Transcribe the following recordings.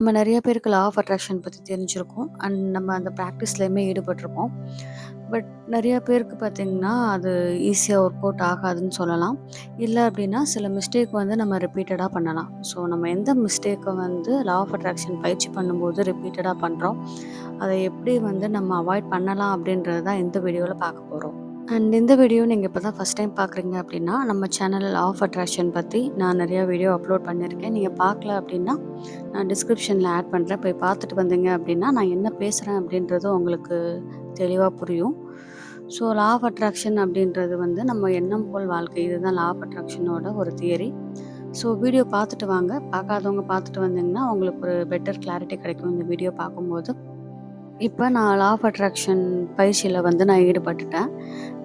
நம்ம நிறைய பேருக்கு லா ஆஃப் அட்ராக்ஷன் பற்றி தெரிஞ்சிருக்கும். அண்ட் நம்ம அந்த ப்ராக்டிஸ்லேயுமே ஈடுபட்டிருப்போம். பட் நிறைய பேருக்கு பார்த்தீங்கன்னா, அது ஈஸியாக ஒர்க் அவுட் ஆகாதுன்னு சொல்லலாம். இல்லை அப்படின்னா சில மிஸ்டேக் வந்து நம்ம ரிப்பீட்டடாக பண்ணலாம். ஸோ நம்ம எந்த மிஸ்டேக்கை வந்து லா ஆஃப் அட்ராக்ஷன் பயிற்சி பண்ணும்போது ரிப்பீட்டடாக பண்ணுறோம் அதை எப்படி வந்து நம்ம அவாய்ட் பண்ணலாம் அப்படின்றது தான் இந்த வீடியோவில் பார்க்க போகிறோம் அண்ட் இந்த வீடியோ நீங்கள் இப்போ தான் ஃபர்ஸ்ட் டைம் பார்க்குறீங்க அப்படின்னா, நம்ம சேனல் ஆஃப் அட்ராக்ஷன் பற்றி நான் நிறையா வீடியோ அப்லோட் பண்ணியிருக்கேன். நீங்கள் பார்க்கல அப்படின்னா, நான் டிஸ்கிரிப்ஷனில் ஆட் பண்ணுறேன் போய் பார்த்துட்டு வந்தீங்க அப்படின்னா, நான் என்ன பேசுகிறேன் அப்படின்றது உங்களுக்கு தெளிவாக புரியும். ஸோ லா ஆஃப் அட்ராக்ஷன் அப்படின்றது வந்து நம்ம எண்ணம் போல் வாழ்க்கை. இதுதான் லா ஆஃப் அட்ராக்ஷனோட ஒரு தியரி. ஸோ வீடியோ பார்த்துட்டு வாங்க. பார்க்காதவங்க பார்த்துட்டு வந்தீங்கன்னா, உங்களுக்கு ஒரு பெட்டர் கிளாரிட்டி கிடைக்கும் இந்த வீடியோ பார்க்கும்போது. இப்போ நான் லா ஆஃப் அட்ராக்ஷன் பயிற்சியில் வந்து நான் ஈடுபட்டுட்டேன்.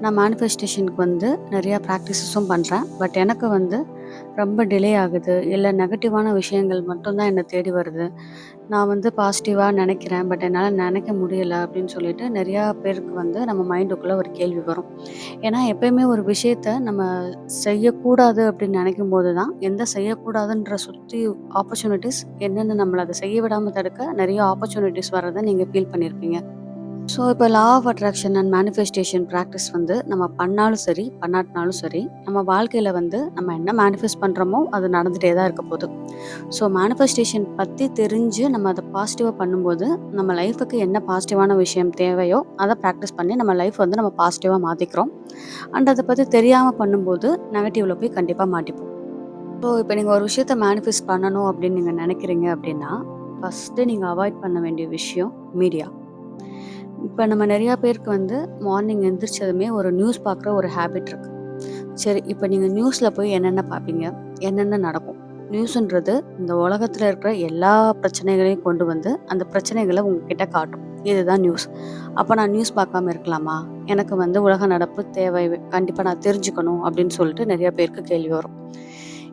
நான் மேனிஃபெஸ்டேஷனுக்கு வந்து நிறையா ப்ராக்டிஸஸும் பண்ணுறேன் பட் எனக்கு வந்து ரொம்ப டிலே ஆகுது. இல்லை நெகட்டிவான விஷயங்கள் மட்டும்தான் என்னை தேடி வருது. நான் வந்து பாசிட்டிவாக நினைக்கிறேன் பட் என்னால் நினைக்க முடியல அப்படின்னு சொல்லிட்டு நிறையா பேருக்கு வந்து நம்ம மைண்டுக்குள்ளே ஒரு கேள்வி வரும். ஏன்னா எப்பயுமே ஒரு விஷயத்த நம்ம செய்யக்கூடாது அப்படின்னு நினைக்கும் போது தான், எந்த செய்யக்கூடாதுன்ற சுற்றி ஆப்பர்ச்சுனிட்டிஸ் என்னென்ன நம்மளை அதை செய்ய விடாமல் தடுக்க நிறைய ஆப்பர்ச்சுனிட்டிஸ் வர்றதை நீங்கள் ஃபீல் பண்ணியிருப்பீங்க. ஸோ இப்போ law of attraction and manifestation practice வந்து நம்ம பண்ணாலும் சரி, பண்ணாட்டினாலும் சரி, நம்ம வாழ்க்கையில் வந்து நம்ம என்ன மேனிஃபெஸ்ட் பண்ணுறோமோ அது நடந்துகிட்டே தான் இருக்க போது. ஸோ மேனிஃபெஸ்டேஷன் பற்றி தெரிஞ்சு நம்ம அதை பாசிட்டிவாக பண்ணும்போது, நம்ம லைஃபுக்கு என்ன பாசிட்டிவான விஷயம் தேவையோ, அதை ப்ராக்டிஸ் பண்ணி நம்ம லைஃப் வந்து நம்ம பாசிட்டிவாக மாற்றிக்கிறோம் அண்ட் அதை பற்றி தெரியாமல் பண்ணும்போது, நெகட்டிவில் போய் கண்டிப்பாக மாட்டிப்போம். ஸோ இப்போ நீங்கள் ஒரு விஷயத்த மேனிஃபெஸ்ட் பண்ணணும் அப்படின்னு நீங்கள் நினைக்கிறீங்க அப்படின்னா, ஃபர்ஸ்ட்டு நீங்கள் அவாய்ட் பண்ண வேண்டிய விஷயம் மீடியா. இப்போ நம்ம நிறையா பேருக்கு வந்து மார்னிங் எந்திரிச்சதுமே ஒரு நியூஸ் பார்க்குற ஒரு ஹேபிட் இருக்கு. சரி, இப்போ நீங்கள் நியூஸில் போய் என்னென்ன பார்ப்பீங்க? என்னென்ன நடக்கும்? நியூஸுன்றது இந்த உலகத்தில் இருக்கிற எல்லா பிரச்சனைகளையும் கொண்டு வந்து, அந்த பிரச்சனைகளை உங்ககிட்ட காட்டும். இதுதான் நியூஸ். அப்போ நான் நியூஸ் பார்க்காம இருக்கலாமா? எனக்கு வந்து உலக நடப்பு தேவை. கண்டிப்பாக நான் தெரிஞ்சுக்கணும் அப்படின்னு சொல்லிட்டு நிறைய பேருக்கு கேள்வி வரும்.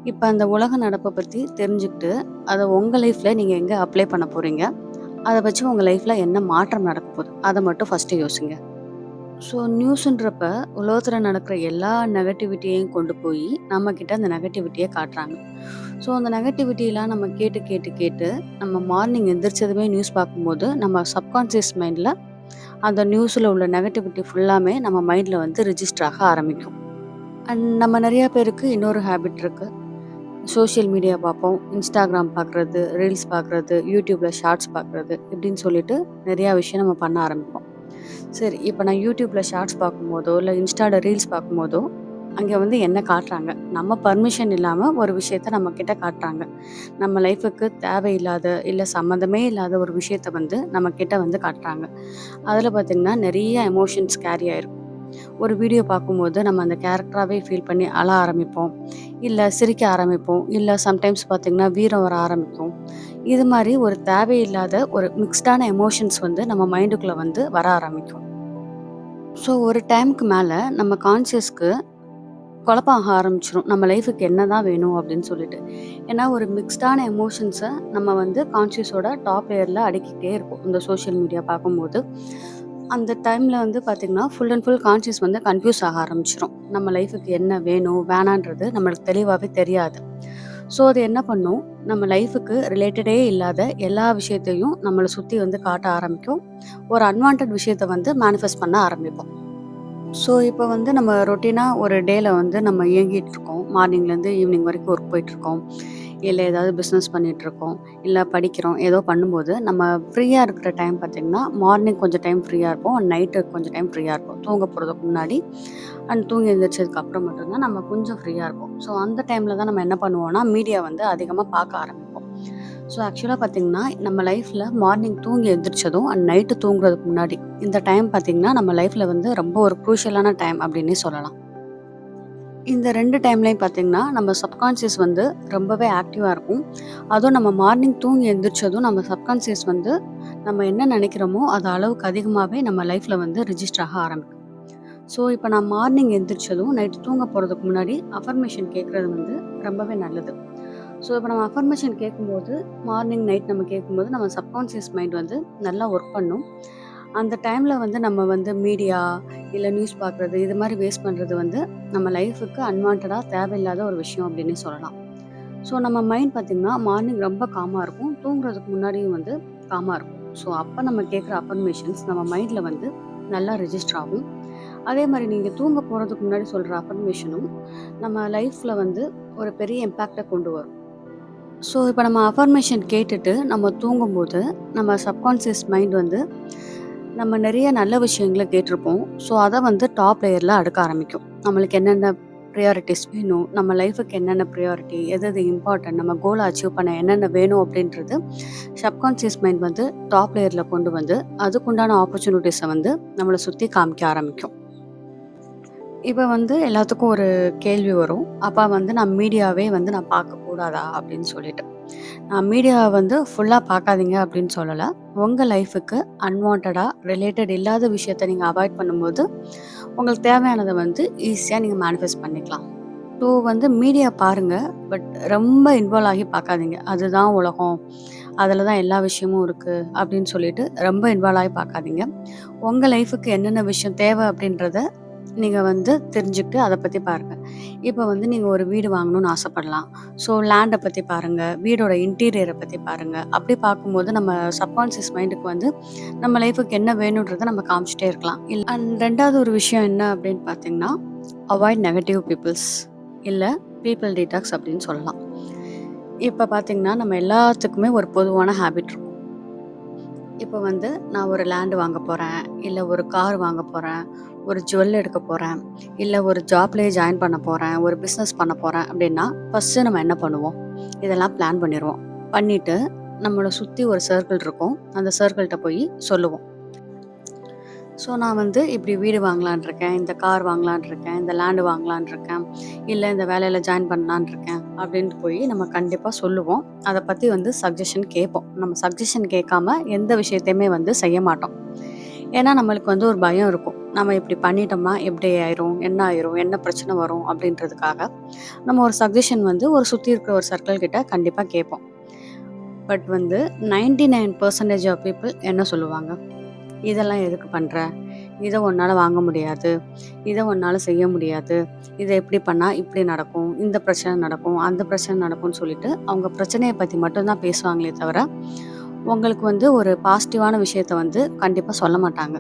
இப்போ அந்த உலக நடப்பை பற்றி தெரிஞ்சுக்கிட்டு, அதை உங்கள் லைஃப்பில் நீங்கள் எங்கே அப்ளை பண்ண போகிறீங்க அதை வச்சு உங்கள் லைஃப்பில் என்ன மாற்றம் நடக்க போகுது அதை மட்டும் ஃபஸ்ட்டு யோசிங்க. ஸோ நியூஸுன்றப்ப உலகத்தில் நடக்கிற எல்லா நெகட்டிவிட்டியையும் கொண்டு போய் நம்மக்கிட்ட அந்த நெகட்டிவிட்டியை காட்டுறாங்க. ஸோ அந்த நெகட்டிவிட்டிலாம் நம்ம கேட்டு, கேட்டு, கேட்டு நம்ம மார்னிங் எந்திரிச்சதுமே நியூஸ் பார்க்கும்போது, நம்ம சப்கான்சியஸ் மைண்டில் அந்த நியூஸில் உள்ள நெகட்டிவிட்டி ஃபுல்லாமே நம்ம மைண்டில் வந்து ரிஜிஸ்டர் ஆக ஆரம்பிக்கும். அண்ட் நம்ம நிறையா பேருக்கு இன்னொரு ஹேபிட் இருக்குது சோஷியல் மீடியா பார்ப்போம். இன்ஸ்டாகிராம் பார்க்குறது, ரீல்ஸ் பார்க்குறது, யூடியூப்பில் ஷார்ட்ஸ் பார்க்குறது இப்படின்னு சொல்லிட்டு நிறையா விஷயம் நம்ம பண்ண ஆரம்பிப்போம். சரி, இப்போ நான் யூடியூப்பில் ஷார்ட்ஸ் பார்க்கும்போதோ, இல்லை இன்ஸ்டாவில் ரீல்ஸ் பார்க்கும்போதோ, அங்கே வந்து என்ன காட்டுறாங்க? நம்ம பர்மிஷன் இல்லாமல் ஒரு விஷயத்த நம்மக்கிட்ட காட்டுறாங்க. நம்ம லைஃபுக்கு தேவையில்லாத, இல்லை சம்மந்தமே இல்லாத ஒரு விஷயத்த வந்து நம்மக்கிட்ட வந்து காட்டுறாங்க. அதில் பார்த்திங்கன்னா நிறைய எமோஷன்ஸ் கேரி ஆகிருக்கும் ஒரு வீடியோ பார்க்கும்போது நம்ம அந்த கேரக்டராகவே ஃபீல் பண்ணி அழ ஆரம்பிப்போம். இல்லை சிரிக்க ஆரம்பிப்போம். இல்லை சம்டைம்ஸ் பார்த்தீங்கன்னா, வீரம் வர ஆரம்பிக்கும். இது மாதிரி ஒரு தேவையில்லாத ஒரு மிக்ஸ்டான எமோஷன்ஸ் வந்து நம்ம மைண்டுக்குள்ளே வந்து வர ஆரம்பிக்கும். ஸோ ஒரு டைம்க்கு மேலே நம்ம கான்ஷியஸ்க்கு குழப்பாக ஆக நம்ம லைஃபுக்கு என்ன தான் வேணும் அப்படின்னு சொல்லிட்டு. ஏன்னா ஒரு மிக்ஸ்டான எமோஷன்ஸை நம்ம வந்து கான்ஷியஸோட டாப் லேயரில் அடுக்கிட்டே இருப்போம். இந்த சோஷியல் மீடியா பார்க்கும்போது. அந்த டைமில் வந்து பார்த்தீங்கன்னா, ஃபுல் அண்ட் ஃபுல் கான்ஷியஸ் வந்து கன்ஃப்யூஸ் ஆக ஆரம்பிச்சிடும் நம்ம லைஃபுக்கு என்ன வேணும், வேணான்றது நம்மளுக்கு தெளிவாகவே தெரியாது. ஸோ அது என்ன பண்ணும், நம்ம லைஃபுக்கு ரிலேட்டடே இல்லாத எல்லா விஷயத்தையும் நம்மளை சுற்றி வந்து காட்ட ஆரம்பிக்கும். ஒரு அன்வான்டட் விஷயத்தை வந்து மேனிஃபெஸ்ட் பண்ண ஆரம்பிப்போம். ஸோ இப்போ வந்து நம்ம ரொட்டீனாக ஒரு டேயில் வந்து நம்ம இயங்கிட்டு இருக்கோம். மார்னிங்லேருந்து ஈவினிங் வரைக்கும் ஒர்க் போயிட்டுருக்கோம். இல்லை ஏதாவது பிஸ்னஸ் பண்ணிகிட்ருக்கோம் இல்லை படிக்கிறோம். ஏதோ பண்ணும்போது நம்ம ஃப்ரீயாக இருக்கிற டைம் பார்த்தீங்கன்னா, மார்னிங் கொஞ்சம் டைம் ஃப்ரீயாக இருப்போம். நைட்டு கொஞ்சம் டைம் ஃப்ரீயாக இருப்போம். தூங்க போகிறதுக்கு முன்னாடி அண்ட் தூங்கி எழுந்திரிச்சதுக்கு அப்புறம் மட்டும்தான் நம்ம கொஞ்சம் ஃப்ரீயாக இருப்போம். ஸோ அந்த டைமில் தான் நம்ம என்ன பண்ணுவோம்னா, மீடியா வந்து அதிகமாக பார்க்க ஆரம்பிப்போம். ஸோ ஆக்சுவலாக பார்த்திங்கன்னா நம்ம லைஃப்பில் மார்னிங் தூங்கி எழுந்திரிச்சதும் அண்ட் நைட்டு தூங்குறதுக்கு முன்னாடி, இந்த டைம் பார்த்தீங்கன்னா, நம்ம லைஃப்பில் வந்து ரொம்ப ஒரு குரூஷியலான டைம் அப்படின்னே சொல்லலாம். இந்த ரெண்டு டைம்லையும் பார்த்தீங்கன்னா, நம்ம சப்கான்சியஸ் வந்து ரொம்பவே ஆக்டிவாக இருக்கும். அதுவும் நம்ம மார்னிங் தூங்கி எந்திரிச்சதும் நம்ம சப்கான்சியஸ் வந்து நம்ம என்ன நினைக்கிறோமோ, அது அளவுக்கு அதிகமாகவே நம்ம லைஃப்பில் வந்து ரிஜிஸ்டர் ஆக ஆரம்பிக்கும். ஸோ இப்போ நான் மார்னிங் எழுந்திரிச்சதும் நைட் தூங்க போகிறதுக்கு முன்னாடி அஃபர்மேஷன் கேட்குறது வந்து ரொம்பவே நல்லது. ஸோ இப்போ நம்ம அஃபர்மேஷன் கேட்கும்போது, மார்னிங், நைட் நம்ம கேட்கும்போது நம்ம சப்கான்சியஸ் மைண்ட் வந்து நல்லா ஒர்க் பண்ணும். அந்த டைமில் வந்து நம்ம வந்து மீடியா, இல்லை நியூஸ் பார்க்குறது, இது மாதிரி வேஸ்ட் பண்ணுறது வந்து நம்ம லைஃபுக்கு அன்வான்டாக தேவையில்லாத ஒரு விஷயம் அப்படின்னே சொல்லலாம். ஸோ நம்ம மைண்ட் பார்த்திங்கன்னா மார்னிங் ரொம்ப காமாக இருக்கும். தூங்குறதுக்கு முன்னாடியும் வந்து காமாக இருக்கும். ஸோ அப்போ நம்ம கேட்குற அஃபர்மேஷன்ஸ் நம்ம மைண்டில் வந்து நல்லா ரெஜிஸ்டர் ஆகும். அதே மாதிரி நீங்கள் தூங்க போகிறதுக்கு முன்னாடி சொல்கிற அஃபர்மேஷனும் நம்ம லைஃப்பில் வந்து ஒரு பெரிய இம்பேக்டை கொண்டு வரும். ஸோ இப்போ நம்ம அஃபர்மேஷன் கேட்டுட்டு நம்ம தூங்கும்போது நம்ம சப்கான்சியஸ் மைண்ட் வந்து நம்ம நிறைய நல்ல விஷயங்களை கேட்டிருப்போம். ஸோ அதை வந்து டாப் லேயரில் அடுக்க ஆரம்பிக்கும். நம்மளுக்கு என்னென்ன ப்ரையாரிட்டிஸ் வேணும்? நம்ம லைஃபுக்கு என்னென்ன ப்ரையாரிட்டி எது எது இம்பார்ட்டன்ட் நம்ம கோலை அச்சீவ் பண்ண என்னென்ன வேணும் அப்படின்றது சப்கான்சியஸ் மைண்ட் வந்து டாப் லேயரில் கொண்டு வந்து அதுக்குண்டான ஆப்பர்ச்சுனிட்டிஸை வந்து நம்மளை சுற்றி காமிக்க ஆரம்பிக்கும். இப்போ வந்து எல்லாத்துக்கும் ஒரு கேள்வி வரும். அப்போ வந்து நான் மீடியாவே வந்து நான் பார்க்கக்கூடாதா அப்படின்னு சொல்லிட்டு. நான் மீடியாவை வந்து ஃபுல்லாக பார்க்காதீங்க அப்படின்னு சொல்லலை. உங்கள் லைஃபுக்கு அன்வான்டாக ரிலேட்டட் இல்லாத விஷயத்த நீங்கள் அவாய்ட் பண்ணும்போது உங்களுக்கு தேவையானதை வந்து ஈஸியாக நீங்கள் மேனிஃபெஸ்ட் பண்ணிக்கலாம். ஸோ வந்து மீடியா பாருங்கள் பட் ரொம்ப இன்வால்வ் ஆகி பார்க்காதீங்க. அதுதான் உலகம். அதில் தான் எல்லா விஷயமும் இருக்குது அப்படின்னு சொல்லிட்டு ரொம்ப இன்வால்வ் ஆகி பார்க்காதீங்க. உங்கள் லைஃபுக்கு என்னென்ன விஷயம் தேவை அப்படின்றத நீங்கள் வந்து தெரிஞ்சுக்கிட்டு அதை பற்றி பாருங்கள் இப்போ வந்து நீங்கள் ஒரு வீடு வாங்கணும்னு ஆசைப்படலாம். ஸோ லேண்டை பற்றி பாருங்கள் வீடோட இன்டீரியரை பற்றி பாருங்கள் அப்படி பார்க்கும்போது நம்ம சப்கான்சியஸ் மைண்டுக்கு வந்து நம்ம லைஃபுக்கு என்ன வேணுன்றதை நம்ம காமிச்சிட்டே இருக்கலாம். இல்லை அண்ட் ரெண்டாவது ஒரு விஷயம் என்ன அப்படின்னு பார்த்தீங்கன்னா அவாய்ட் நெகட்டிவ் பீப்புள்ஸ் இல்லை பீப்புள் டீடாக்ஸ் அப்படின்னு சொல்லலாம். இப்போ பார்த்தீங்கன்னா நம்ம எல்லாத்துக்குமே ஒரு பொதுவான ஹேபிட் இருக்கும். இப்போ வந்து நான் ஒரு லேண்டு வாங்க போகிறேன் இல்லை ஒரு கார் வாங்க போகிறேன் ஒரு ஜுவல் எடுக்க போகிறேன் இல்லை ஒரு ஜாப்லேயே ஜாயின் பண்ண போகிறேன் ஒரு பிஸ்னஸ் பண்ண போகிறேன் அப்படின்னா ஃபஸ்ட்டு நம்ம என்ன பண்ணுவோம்? இதெல்லாம் பிளான் பண்ணிடுவோம். பண்ணிவிட்டு நம்மளை சுற்றி ஒரு சர்க்கிள் இருக்கும். அந்த சர்க்கிள்கிட்ட போய் சொல்லுவோம். ஸோ நான் வந்து இப்படி வீடு வாங்கலான் இருக்கேன் இந்த கார் வாங்கலான் இருக்கேன் இந்த லேண்டு வாங்கலான் இருக்கேன் இல்லை இந்த வேலையில் ஜாயின் பண்ணலான் இருக்கேன் அப்படின்ட்டு போய் நம்ம கண்டிப்பாக சொல்லுவோம். அதை பற்றி வந்து சஜஷன் கேட்போம். நம்ம சஜஷன் கேட்காம எந்த விஷயத்தையுமே வந்து செய்ய மாட்டோம். ஏன்னா நம்மளுக்கு வந்து ஒரு பயம் இருக்கும். நம்ம இப்படி பண்ணிட்டோம்னா எப்படி ஆயிரும்? என்ன ஆயிரும்? என்ன பிரச்சனை வரும்? அப்படின்றதுக்காக நம்ம ஒரு சஜஷன் வந்து ஒரு சுற்றி இருக்கிற ஒரு சர்க்கிள் கிட்ட கண்டிப்பாக கேட்போம். பட் வந்து ninety nine percentage of people என்ன சொல்லுவாங்க? இதெல்லாம் எதுக்கு பண்ணுற இதை உன்னால் வாங்க முடியாது. இதை உன்னால் செய்ய முடியாது. இதை எப்படி பண்ணால் இப்படி நடக்கும். இந்த பிரச்சனை நடக்கும். அந்த பிரச்சனை நடக்கும்னு சொல்லிட்டு அவங்க பிரச்சனையை பற்றி மட்டும்தான் பேசுவாங்களே தவிர உங்களுக்கு வந்து ஒரு பாசிட்டிவான விஷயத்த வந்து கண்டிப்பாக சொல்ல மாட்டாங்க.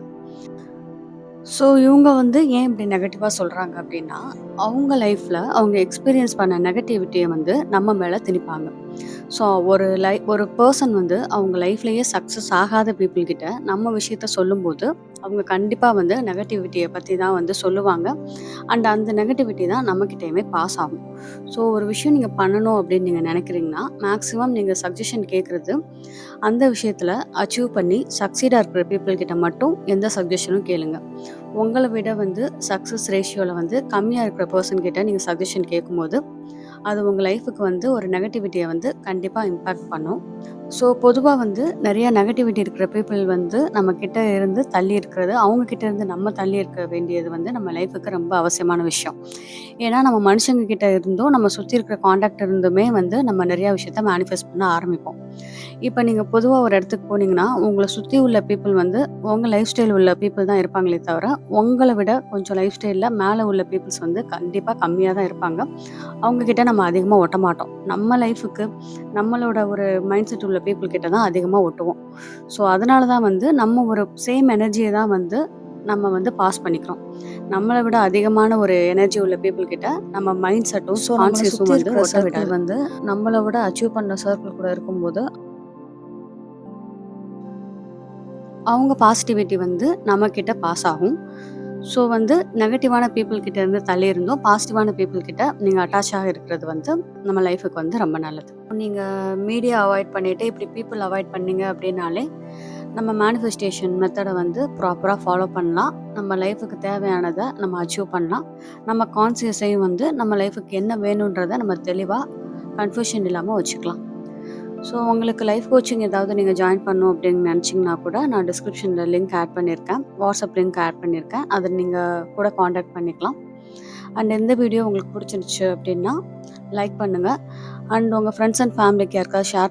ஸோ இவங்க வந்து ஏன் இப்படி நெகட்டிவாக சொல்கிறாங்க அப்படின்னா அவங்க லைஃப்பில் அவங்க எக்ஸ்பீரியன்ஸ் பண்ண நெகட்டிவிட்டியை வந்து நம்ம மேலே திணிப்பாங்க. ஸோ ஒரு லை ஒரு பர்சன் வந்து அவங்க லைஃப்லேயே சக்ஸஸ் ஆகாத பீப்புள்கிட்ட நம்ம விஷயத்த சொல்லும்போது அவங்க கண்டிப்பாக வந்து நெகட்டிவிட்டியை பற்றி தான் வந்து சொல்லுவாங்க. அண்ட் அந்த நெகட்டிவிட்டி தான் நம்மக்கிட்டேயுமே பாஸ் ஆகும். ஸோ ஒரு விஷயம் நீங்கள் பண்ணணும் அப்படின்னு நீங்கள் நினைக்கிறீங்கன்னா மேக்ஸிமம் நீங்கள் சஜஷன் கேட்குறது அந்த விஷயத்தில் அச்சீவ் பண்ணி சக்சீடாக இருக்கிற பீப்புள்கிட்ட மட்டும் எந்த சஜஷனும் கேளுங்கள் உங்களை விட வந்து சக்ஸஸ் ரேஷியோவில் வந்து கம்மியாக இருக்கிற பர்சன் கிட்ட நீங்கள் சஜஷன் கேட்கும்போது அது உங்கள் லைஃபுக்கு வந்து ஒரு நெகட்டிவிட்டியை வந்து கண்டிப்பாக இம்பேக்ட் பண்ணும். ஸோ பொதுவாக வந்து நிறைய நெகட்டிவிட்டி இருக்கிற பீப்புள் வந்து நம்ம கிட்ட இருந்து தள்ளி இருக்கிறது அவங்க கிட்ட இருந்து நம்ம தள்ளி இருக்க வேண்டியது வந்து நம்ம லைஃபுக்கு ரொம்ப அவசியமான விஷயம். ஏன்னா நம்ம மனுஷங்க கிட்ட இருந்தும் நம்ம சுற்றி இருக்கிற காண்டாக்ட் இருந்துமே வந்து நம்ம நிறையா விஷயத்த மேனிஃபெஸ்ட் பண்ண ஆரம்பிப்போம். இப்போ நீங்கள் பொதுவாக ஒரு இடத்துக்கு போனீங்கன்னா உங்களை சுற்றி உள்ள பீப்புள் வந்து உங்கள் லைஃப் ஸ்டைல் உள்ள பீப்புள் தான் இருப்பாங்களே தவிர உங்களை விட கொஞ்சம் லைஃப் ஸ்டைலில் மேலே உள்ள பீப்புள்ஸ் வந்து கண்டிப்பாக கம்மியாக தான் இருப்பாங்க. அவங்கக்கிட்ட நம்ம அதிகமாக ஒட்ட மாட்டோம். நம்ம லைஃபுக்கு நம்மளோட ஒரு மைண்ட் செட் உள்ள பீப்புள் கிட்ட தான் அதிகமாக ஒட்டுவோம். ஸோ அதனால தான் வந்து நம்ம ஒரு சேம் எனர்ஜியை தான் வந்து நம்ம வந்து பாஸ் பண்ணிக்கிறோம். நம்மளை விட அதிகமான ஒரு எனர்ஜி உள்ள பீப்புள் கிட்ட நம்ம மைண்ட் செட்டும் ஸோ கான்சியஸும் வந்து ஒட்ட விடாது. வந்து நம்மளை விட அச்சீவ் பண்ண சர்க்கிள் கூட இருக்கும்போது அவங்க பாசிட்டிவிட்டி வந்து நம்மக்கிட்ட பாஸ் ஆகும். ஸோ வந்து நெகட்டிவான பீப்புள் கிட்ட இருந்து தள்ளி இருந்தோம் பாசிட்டிவான பீப்புள் கிட்ட நீங்கள் அட்டாச்சாக இருக்கிறது வந்து நம்ம லைஃபுக்கு வந்து ரொம்ப நல்லது. நீங்கள் மீடியா அவாய்ட் பண்ணிவிட்டு இப்படி பீப்புள் அவாய்ட் பண்ணீங்க அப்படின்னாலே நம்ம மேனிஃபெஸ்டேஷன் மெத்தடை வந்து ப்ராப்பராக ஃபாலோ பண்ணலாம். நம்ம லைஃபுக்கு தேவையானதை நம்ம அச்சீவ் பண்ணலாம். நம்ம கான்சியஸையும் வந்து நம்ம லைஃபுக்கு என்ன வேணுன்றதை நம்ம தெளிவாக கன்ஃபியூஷன் இல்லாமல் வச்சுக்கலாம். ஸோ உங்களுக்கு லைஃப் கோச்சிங் ஏதாவது நீங்கள் ஜாயின் பண்ணணும் அப்படின்னு நினச்சிங்கன்னா கூட நான் டிஸ்கிரிப்ஷனில் லிங்க் ஆட் பண்ணியிருக்கேன். வாட்ஸ்அப் லிங்க் ஆட் பண்ணியிருக்கேன். அதை நீங்கள் கூட காண்டாக்ட் பண்ணிக்கலாம். அண்ட் எந்த வீடியோ உங்களுக்கு பிடிச்சிருந்துச்சு அப்படின்னா லைக் பண்ணுங்கள் அண்ட் உங்கள் ஃப்ரெண்ட்ஸ் அண்ட் ஃபேமிலிக்கு யாருக்காவது ஷேர்